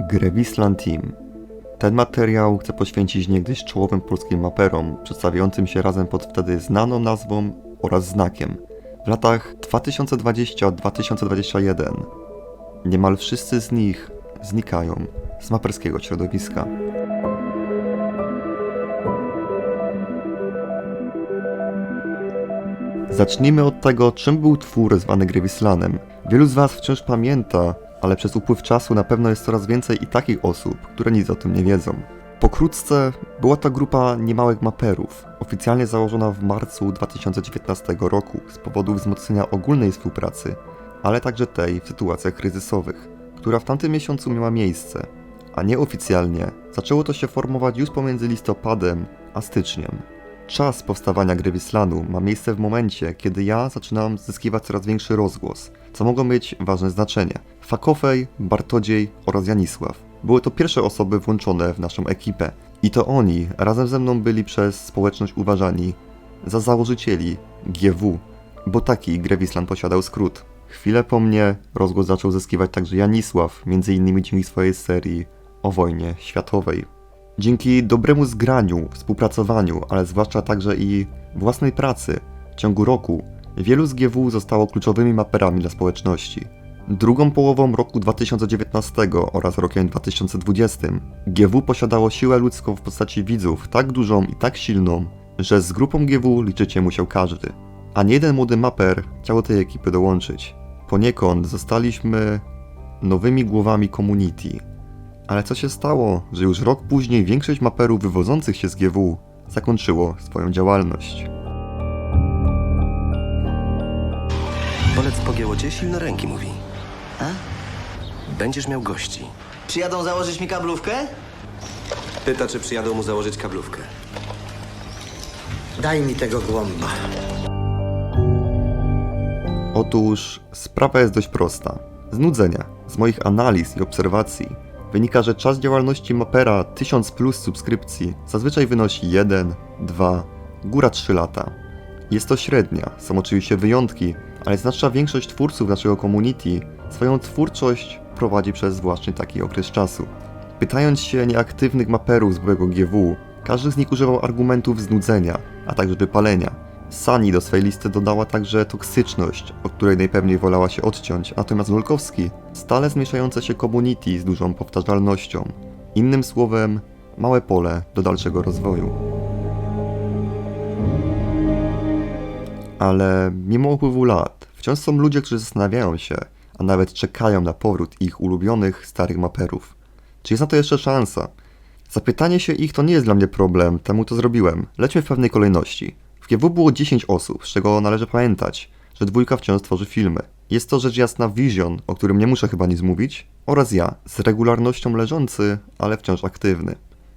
Grevislan Team. Ten materiał chcę poświęcić niegdyś czołowym polskim maperom, przedstawiającym się razem pod wtedy znaną nazwą oraz znakiem. W latach 2020-2021 niemal wszyscy z nich znikają z maperskiego środowiska. Zacznijmy od tego, czym był twór zwany Grevislanem. Wielu z Was wciąż pamięta, ale przez upływ czasu na pewno jest coraz więcej i takich osób, które nic o tym nie wiedzą. Pokrótce, była to grupa niemałych maperów, oficjalnie założona w marcu 2019 roku z powodu wzmocnienia ogólnej współpracy, ale także tej w sytuacjach kryzysowych, która w tamtym miesiącu miała miejsce, a nieoficjalnie zaczęło to się formować już pomiędzy listopadem a styczniem. Czas powstawania gry Wislanu ma miejsce w momencie, kiedy ja zaczynam zyskiwać coraz większy rozgłos, co mogło mieć ważne znaczenie. Fakofej, Bartodziej oraz Janisław. Były to pierwsze osoby włączone w naszą ekipę. I to oni razem ze mną byli przez społeczność uważani za założycieli GW, bo taki Grevislan posiadał skrót. Chwilę po mnie rozgłos zaczął zyskiwać także Janisław, m.in. dzięki swojej serii o wojnie światowej. Dzięki dobremu zgraniu, współpracowaniu, ale zwłaszcza także i własnej pracy, w ciągu roku wielu z GW zostało kluczowymi maperami dla społeczności. Drugą połową roku 2019 oraz rokiem 2020 GW posiadało siłę ludzką w postaci widzów tak dużą i tak silną, że z grupą GW liczyć się musiał każdy. A nie jeden młody maper chciał do tej ekipy dołączyć. Poniekąd zostaliśmy nowymi głowami community, ale co się stało, że już rok później większość maperów wywodzących się z GW zakończyło swoją działalność? Bolec pogięło cię, silno ręki mówi. A? Będziesz miał gości. Przyjadą założyć mi kablówkę? Pyta, czy przyjadą mu założyć kablówkę. Daj mi tego głąba. Otóż sprawa jest dość prosta. Z nudzenia, z moich analiz i obserwacji wynika, że czas działalności mapera 1000 plus subskrypcji zazwyczaj wynosi 1, 2, góra 3 lata. Jest to średnia, są oczywiście wyjątki, ale znaczna większość twórców naszego community swoją twórczość prowadzi przez właśnie taki okres czasu. Pytając się nieaktywnych maperów z byłego GW, każdy z nich używał argumentów znudzenia, a także wypalenia. Sani do swej listy dodała także toksyczność, od której najpewniej wolała się odciąć, natomiast Wolkowski stale zmniejszające się community z dużą powtarzalnością. Innym słowem, małe pole do dalszego rozwoju. Ale mimo upływu lat, wciąż są ludzie, którzy zastanawiają się, a nawet czekają na powrót ich ulubionych starych maperów. Czy jest na to jeszcze szansa? Zapytanie się ich to nie jest dla mnie problem, temu to zrobiłem. Lećmy w pewnej kolejności. GW było 10 osób, z czego należy pamiętać, że dwójka wciąż tworzy filmy. Jest to rzecz jasna Vision, o którym nie muszę chyba nic mówić, oraz ja, z regularnością leżący, ale wciąż aktywny.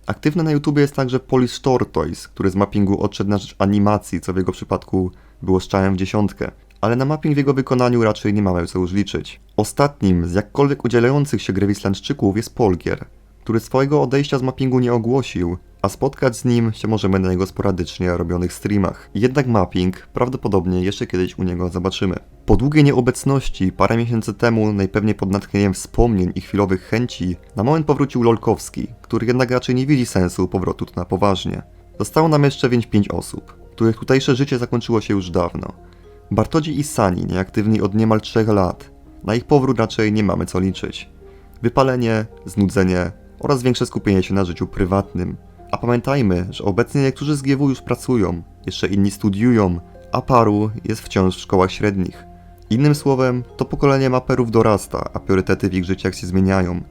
Aktywny na YouTubie jest także Polish Tortoise, który z mappingu odszedł na rzecz animacji, co w jego przypadku było strzałem w dziesiątkę. Ale na mapping w jego wykonaniu raczej nie mamy co już liczyć. Ostatnim z jakkolwiek udzielających się Grewislandczyków jest Polgier, który swojego odejścia z mappingu nie ogłosił, a spotkać z nim się możemy na jego sporadycznie robionych streamach. Jednak mapping prawdopodobnie jeszcze kiedyś u niego zobaczymy. Po długiej nieobecności, parę miesięcy temu, najpewniej pod natchnieniem wspomnień i chwilowych chęci, na moment powrócił Lolkowski, który jednak raczej nie widzi sensu powrotu tu na poważnie. Zostało nam jeszcze więc pięć osób, których tutejsze życie zakończyło się już dawno. Bartodzi i Sani, nieaktywni od niemal trzech lat. Na ich powrót raczej nie mamy co liczyć. Wypalenie, znudzenie oraz większe skupienie się na życiu prywatnym. A pamiętajmy, że obecnie niektórzy z GW już pracują, jeszcze inni studiują, a paru jest wciąż w szkołach średnich. Innym słowem, to pokolenie maperów dorasta, a priorytety w ich życiach się zmieniają.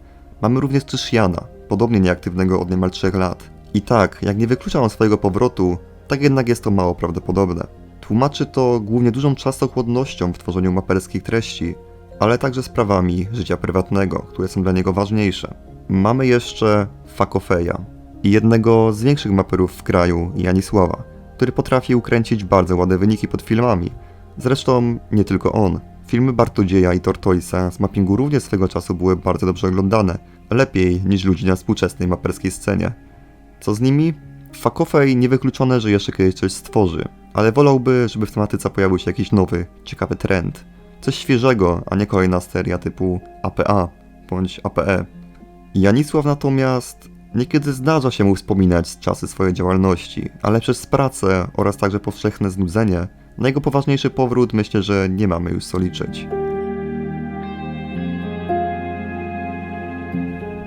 Mamy również Jana, podobnie nieaktywnego od niemal trzech lat. I tak, jak nie wyklucza on swojego powrotu, tak jednak jest to mało prawdopodobne. Tłumaczy to głównie dużą czasochłodnością w tworzeniu maperskich treści, ale także sprawami życia prywatnego, które są dla niego ważniejsze. Mamy jeszcze Fakofeja i jednego z większych maperów w kraju, Janisława, który potrafił kręcić bardzo ładne wyniki pod filmami. Zresztą nie tylko on. Filmy Bartodzieja i Tortoisa z mappingu również swego czasu były bardzo dobrze oglądane, lepiej niż ludzi na współczesnej maperskiej scenie. Co z nimi? Fakofej niewykluczone, że jeszcze kiedyś coś stworzy, ale wolałby, żeby w tematyce pojawił się jakiś nowy, ciekawy trend. Coś świeżego, a nie kolejna seria typu APA bądź APE. Janisław natomiast niekiedy zdarza się mu wspominać czasy swojej działalności, ale przez pracę oraz także powszechne znudzenie, na jego poważniejszy powrót myślę, że nie mamy już co liczyć.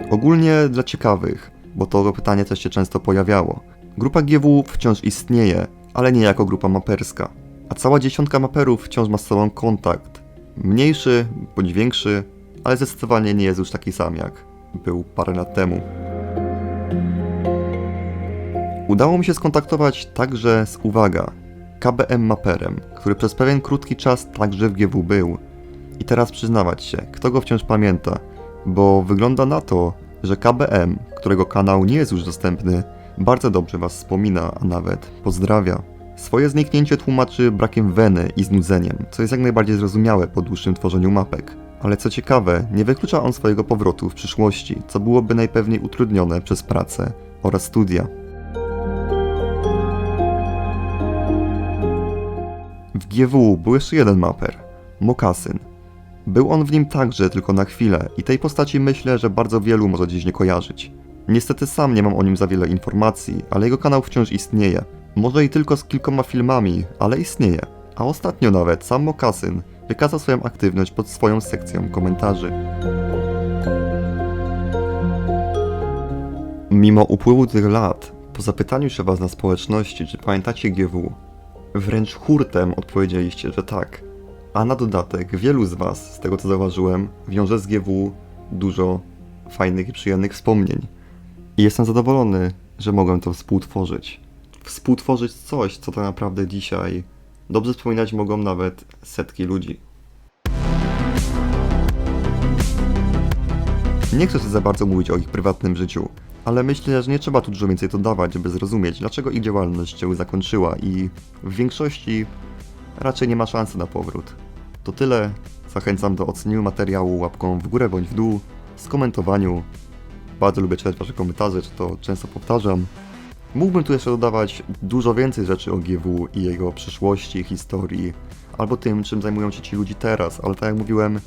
Ogólnie dla ciekawych, bo to pytanie też się często pojawiało. Grupa GW wciąż istnieje, ale nie jako grupa maperska. A cała dziesiątka maperów wciąż ma z sobą kontakt. Mniejszy bądź większy, ale zdecydowanie nie jest już taki sam jak był parę lat temu. Udało mi się skontaktować także z, uwaga, KBM Maperem, który przez pewien krótki czas także w GW był. I teraz przyznawać się, kto go wciąż pamięta, bo wygląda na to, że KBM, którego kanał nie jest już dostępny, bardzo dobrze Was wspomina, a nawet pozdrawia. Swoje zniknięcie tłumaczy brakiem weny i znudzeniem, co jest jak najbardziej zrozumiałe po dłuższym tworzeniu mapek. Ale co ciekawe, nie wyklucza on swojego powrotu w przyszłości, co byłoby najpewniej utrudnione przez pracę oraz studia. GW był jeszcze jeden maper, Mokasyn. Był on w nim także tylko na chwilę i tej postaci myślę, że bardzo wielu może dziś nie kojarzyć. Niestety sam nie mam o nim za wiele informacji, ale jego kanał wciąż istnieje. Może i tylko z kilkoma filmami, ale istnieje. A ostatnio nawet sam Mokasyn wykazał swoją aktywność pod swoją sekcją komentarzy. Mimo upływu tych lat, po zapytaniu się was na społeczności, czy pamiętacie GW, wręcz hurtem odpowiedzieliście, że tak. A na dodatek, wielu z was, z tego co zauważyłem, wiąże z GW dużo fajnych i przyjemnych wspomnień. I jestem zadowolony, że mogłem to współtworzyć. Współtworzyć coś, co tak naprawdę dzisiaj dobrze wspominać mogą nawet setki ludzi. Nie chcę za bardzo mówić o ich prywatnym życiu, ale myślę, że nie trzeba tu dużo więcej dodawać, żeby zrozumieć, dlaczego ich działalność się zakończyła i w większości raczej nie ma szansy na powrót. To tyle. Zachęcam do ocenienia materiału łapką w górę bądź w dół, skomentowaniu. Bardzo lubię czytać Wasze komentarze, czy to często powtarzam. Mógłbym tu jeszcze dodawać dużo więcej rzeczy o GW i jego przyszłości, historii, albo tym, czym zajmują się ci ludzie teraz, ale tak jak mówiłem,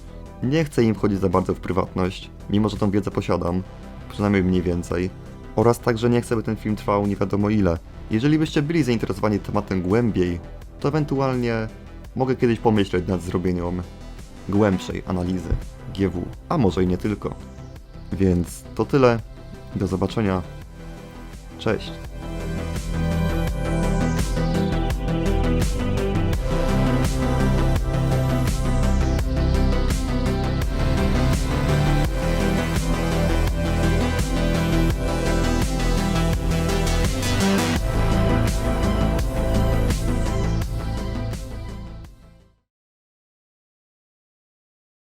nie chcę im wchodzić za bardzo w prywatność, mimo że tą wiedzę posiadam, przynajmniej mniej więcej. Oraz także nie chcę, by ten film trwał nie wiadomo ile. Jeżeli byście byli zainteresowani tematem głębiej, to ewentualnie mogę kiedyś pomyśleć nad zrobieniem głębszej analizy GW, a może i nie tylko. Więc to tyle. Do zobaczenia. Cześć.